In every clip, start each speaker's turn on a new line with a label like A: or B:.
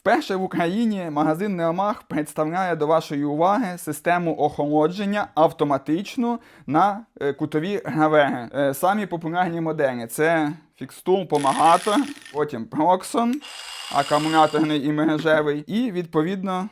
A: Вперше в Україні магазин Неомах представляє до вашої уваги систему охолодження автоматично на е, кутові гравеги. Е, Самі популярні моделі це фікстул Помагато, потім Проксон, акумуляторний і мережевий, і відповідно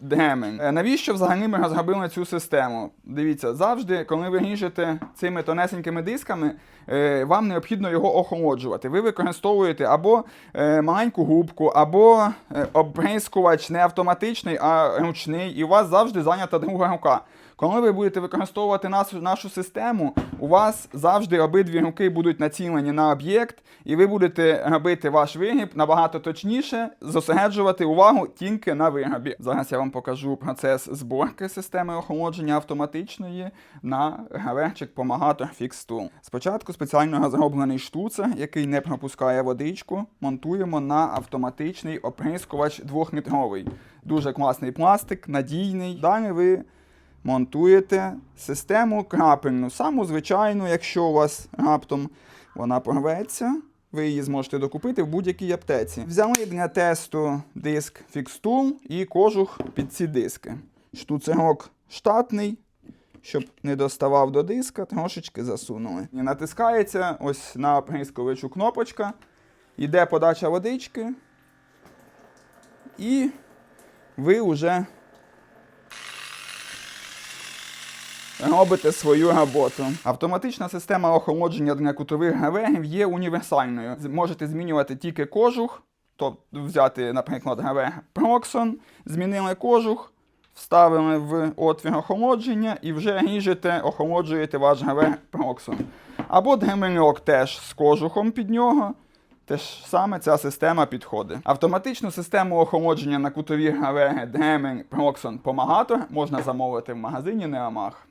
A: Дремень. Е, Навіщо взагалі ми розробили цю систему? Дивіться, завжди, коли ви ріжете цими тонесенькими дисками, е, вам необхідно його охолоджувати. Ви використовуєте або е, маленьку губку, або обрискувач не автоматичний, а ручний, і у вас завжди зайнята друга рука. Коли ви будете використовувати нашу, нашу систему, у вас завжди обидві руки будуть націлені на об'єкт, і ви будете робити ваш вигиб набагато точніше, зосереджувати увагу тільки на вигибі. Зараз я вам покажу процес зборки системи охолодження автоматичної на граверчик Помагатор Fix Tool. Спочатку спеціально розроблений штуцер, який не пропускає водичку, монтуємо на автоматичний оприскувач 2-літровий. Дуже класний пластик, надійний. Далі ви монтуєте систему крапельну, саму звичайну, якщо у вас раптом вона порветься, ви її зможете докупити в будь-якій аптеці. Взяли для тесту диск Fixtool і кожух під ці диски. Штуцерок штатний, щоб не доставав до диска, трошечки засунули. І натискається ось на оприскувачу кнопочка, йде подача водички, і ви вже робите свою роботу. Автоматична система охолодження для кутових гравегів є універсальною. Можете змінювати тільки кожух, тобто взяти, наприклад, гравег Proxon, змінили кожух, вставили в отвір охолодження і вже ріжете, охолоджуєте ваш гравег Proxon. Або дремельок теж з кожухом під нього. Те ж саме ця система підходить. Автоматичну систему охолодження на кутові гравеги Дремель Proxon Помагатор можна замовити в магазині Неамах.